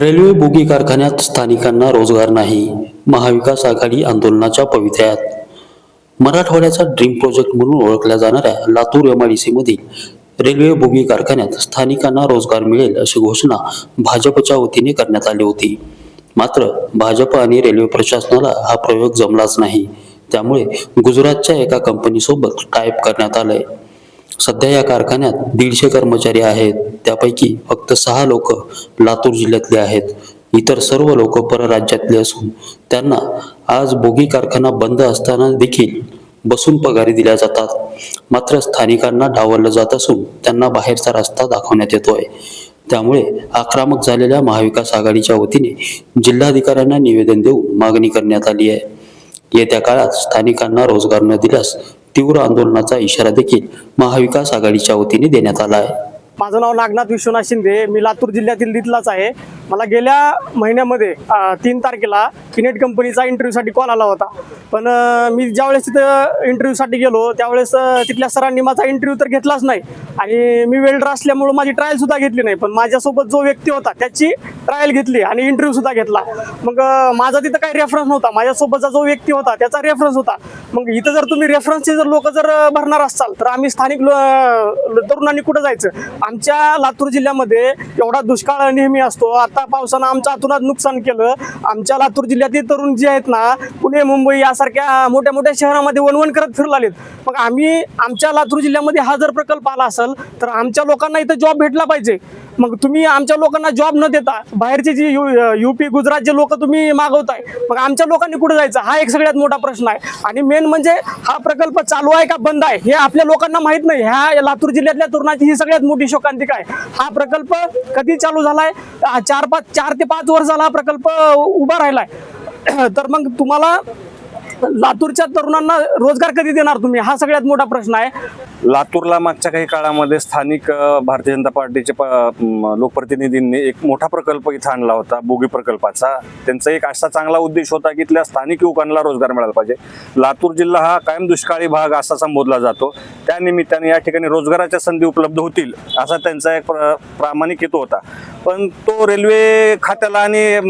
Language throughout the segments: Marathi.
रेल्वे बोगी कारखान्यात स्थानिकांना रोजगार नाही महाविकास आघाडी आंदोलनाच्या पवित्र्यात. मराठवाड्याचा ड्रीम प्रोजेक्ट म्हणून ओळखल्या जाणाऱ्या Latur M I D railway bogie कारखान्यात स्थानिकांना रोजगार मिळेल अशी घोषणा भाजपच्या वतीने करण्यात आली होती. मात्र भाजप आणि रेल्वे प्रशासनाला हा प्रयोग जमलाच नाही. त्यामुळे गुजरातच्या एका कंपनीसोबत टाईप करण्यात आलंय. सध्या या कारखान्यात दीडशे कर्मचारी आहेत. त्यापैकी फक्त सहा लोक लातूर जिल्ह्यातले आहेत. इतर सर्व लोक परराज्यातले असून त्यांना आज बोगी कारखाना बंद असताना देखील बसून पगारी दिल्या जातात. मात्र स्थानिकांना डावललं जात असून त्यांना बाहेरचा रस्ता दाखवण्यात येतोय. त्यामुळे आक्रमक झालेल्या महाविकास आघाडीच्या वतीने जिल्हाधिकाऱ्यांना निवेदन देऊन मागणी करण्यात आली आहे. येत्या काळात स्थानिकांना रोजगार न दिल्यास तीव्र आंदोलनाचा इशारा देखील महाविकास आघाडीच्या वतीने देण्यात आला आहे. माझं नाव नागनाथ विश्वनाथ शिंदे. मी लातूर जिल्ह्यातील तिथलाच आहे. मला गेल्या महिन्यामध्ये तीन तारखेला किनेट कंपनीचा इंटरव्ह्यूसाठी कॉल आला होता. पण मी ज्यावेळेस तिथं इंटरव्ह्यूसाठी गेलो त्यावेळेस तिथल्या सरांनी माझा इंटरव्ह्यू तर घेतलाच नाही. आणि मी वेल्डर असल्यामुळं माझी ट्रायलसुद्धा घेतली नाही. पण माझ्यासोबत जो व्यक्ती होता त्याची ट्रायल घेतली आणि इंटरव्ह्यूसुद्धा घेतला. मग माझा तिथं काही रेफरन्स नव्हता. माझ्यासोबतचा जो व्यक्ती होता त्याचा रेफरन्स होता. मग इथं जर तुम्ही रेफरन्सचे जर लोक जर भरणार असाल तर आम्ही स्थानिक तरुणांनी कुठं जायचं? आमच्या लातूर जिल्ह्यामध्ये एवढा दुष्काळ नेहमी असतो. आता पावसानं आमचं अतोनात नुकसान केलं. आमच्या लातूर जिल्ह्यातील तरुण जे आहेत ना पुणे मुंबई यासारख्या मोठ्या मोठ्या शहरामध्ये वणवण करत फिरलालेत. मग आम्ही आमच्या लातूर जिल्ह्यामध्ये हा जर प्रकल्प आला असेल तर आमच्या लोकांना इथं जॉब भेटला पाहिजे. मग तुम्ही आमच्या लोकांना जॉब न देता बाहेरचे जी यू युपी गुजरातचे लोक तुम्ही मागवताय मग आमच्या लोकांनी कुठे जायचं? हा एक सगळ्यात मोठा प्रश्न आहे. आणि मेन म्हणजे हा प्रकल्प चालू आहे का बंद आहे हे आपल्या लोकांना माहीत नाही. ह्या लातूर जिल्ह्यातल्या तरुणाची ही सगळ्यात मोठी शोकांतिका आहे हा प्रकल्प कधी चालू झालाय? चार पाच चार ते पाच वर्ष झाला हा प्रकल्प उभा राहिलाय. तर मग तुम्हाला लातूरच्या तरुणांना रोजगार कधी देणार तुम्ही? हा सगळ्यात मोठा प्रश्न आहे. लातूरला मागच्या काही काळामध्ये स्थानिक भारतीय जनता पार्टीचे प- लोकप्रतिनिधींनी एक मोठा प्रकल्प इथं आणला होता बोगी प्रकल्पाचा. त्यांचा एक असा चांगला उद्देश होता की इथल्या स्थानिक युवकांना रोजगार मिळाला पाहिजे. लातूर जिल्हा हा कायम दुष्काळी भाग असा संबोधला जातो. त्या निमित्ताने या ठिकाणी रोजगाराच्या संधी उपलब्ध होतील असा त्यांचा एक प्र- प्रामाणिक हेतू होता. पण तो रेल्वे खात्याला आणि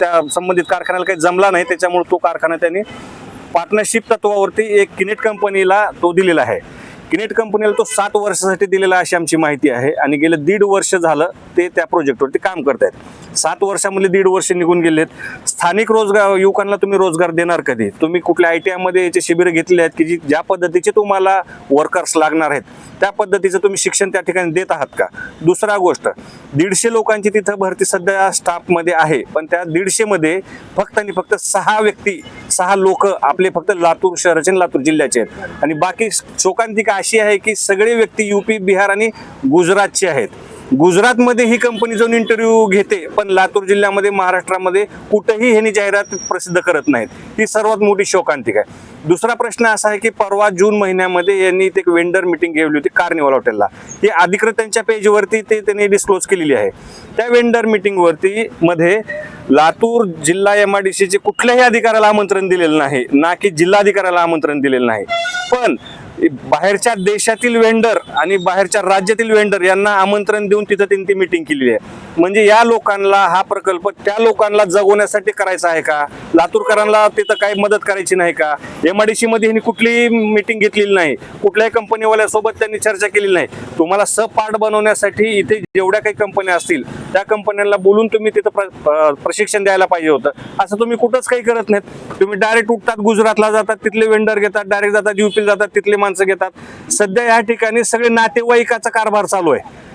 त्या संबंधित कारखान्याला काही जमला नाही त्याच्यामुळे तो कारखाना त्यांनी पार्टनरशिप तत्वावरती एक किनेट कंपनीला तो दिलेला आहे. किनेट कंपनीला तो सात वर्षासाठी दिलेला अशी आमची माहिती आहे आणि गेले दीड वर्ष झालं ते त्या प्रोजेक्टवरती काम करत आहेत सात वर्षामध्ये दीड वर्ष निघून गेलेत. स्थानिक रोजगार युवकांना तुम्ही रोजगार देणार कधी? तुम्ही कुठल्या आय टी आयमध्ये याचे शिबिर घेतले आहेत की जी ज्या पद्धतीचे तुम्हाला वर्कर्स लागणार आहेत त्या पद्धतीचं तुम्ही शिक्षण त्या ठिकाणी देत आहात का? दुसरा गोष्ट दीडशे लोकांची तिथं भरती सध्या स्टाफमध्ये आहे. पण त्या दीडशेमध्ये फक्त आणि फक्त सहा व्यक्ती सहा लोक आपले फक्त लातूर शहराचे आणि लातूर जिल्ह्याचे आहेत. आणि बाकी शोकांतिका अशी आहे की सगळे व्यक्ती युपी बिहार आणि गुजरातचे आहेत. गुजरातमध्ये ही कंपनी जाऊन इंटरव्ह्यू घेते पण लातूर जिल्ह्यामध्ये महाराष्ट्रामध्ये कुठंही ह्यांनी जाहिरात प्रसिद्ध करत नाहीत. ही सर्वात मोठी शोकांतिका आहे. दुसरा प्रश्न असा आहे की परवा जून महिन्यामध्ये यांनी इथे एक वेंडर मिटिंग घेतली होती कार्निवल हॉटेलला ही अधिकृत त्यांच्या पेजवरती ते त्यांनी डिस्क्लोज केलेली आहे. त्या वेंडर मिटिंगवरती मध्ये लातूर जिल्हा एम आर डी सीचे कुठल्याही अधिकाऱ्याला आमंत्रण दिलेलं नाही ना की जिल्हाधिकाऱ्याला आमंत्रण दिलेलं नाही. पण बाहेरच्या देशातील वेंडर आणि बाहेरच्या राज्यातील वेंडर यांना आमंत्रण देऊन तिथं त्यांनी ती मिटिंग केलेली आहे. म्हणजे या लोकांना हा प्रकल्प त्या लोकांना जगवण्यासाठी करायचा आहे का? लातूरकरांना तिथं काही मदत करायची नाही का? एम आय डी सी मध्ये कुठलीही मिटिंग घेतलेली नाही. कुठल्याही कंपनीवाल्यासोबत त्यांनी चर्चा केलेली नाही. तुम्हाला सपार्ट बनवण्यासाठी इथे जेवढ्या काही कंपन्या असतील त्या कंपन्यांना बोलून तुम्ही तिथं प्रशिक्षण द्यायला पाहिजे होतं. असं तुम्ही कुठंच काही करत नाहीत. तुम्ही डायरेक्ट उठतात गुजरातला जातात तिथले वेंडर घेतात डायरेक्ट जातात युपीला जातात तिथले माणसं घेतात. सध्या या ठिकाणी सगळे नातेवाईकाचा कारभार चालू आहे.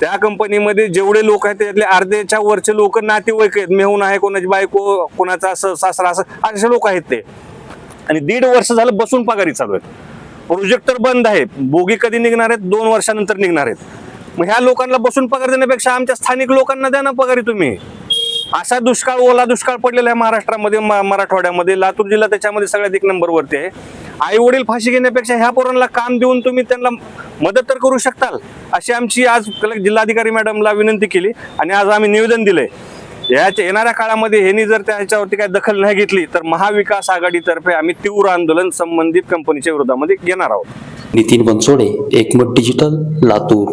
त्या कंपनीमध्ये जेवढे लोक आहेत त्यातले अर्ध्याच्या वरचे लोक नातेवाईक आहेत. मेहून आहे कोणाची बायको कोणाचा असं सासरा असं असे लोक आहेत ते. आणि दीड वर्ष झालं बसून पगारी चालू आहेत. प्रोजेक्टर बंद आहे बोगी कधी निघणार आहेत? दोन वर्षानंतर निघणार आहेत. मग ह्या लोकांना बसून पगार देण्यापेक्षा आमच्या स्थानिक लोकांना द्या ना पगारी तुम्ही. असा दुष्काळ ओला दुष्काळ पडलेला आहे महाराष्ट्रामध्ये मराठवाड्यामध्ये. लातूर जिल्हा त्याच्यामध्ये सगळ्यात एक नंबरवरती आहे. आई वडील फाशी घेण्यापेक्षा ह्या पोरांना काम देऊन तुम्ही त्यांना मदत तर करू शकताल अशी आमची आज जिल्हाधिकारी मॅडमला विनंती केली आणि आज आम्ही निवेदन दिलंय. याच्या येणाऱ्या काळामध्ये ह्यांनी जर त्याच्यावरती काही दखल नाही घेतली तर महाविकास आघाडीतर्फे आम्ही तीव्र आंदोलन संबंधित कंपनीच्या विरोधामध्ये घेणार आहोत. Nitin Bansode Ekmat digital Latur.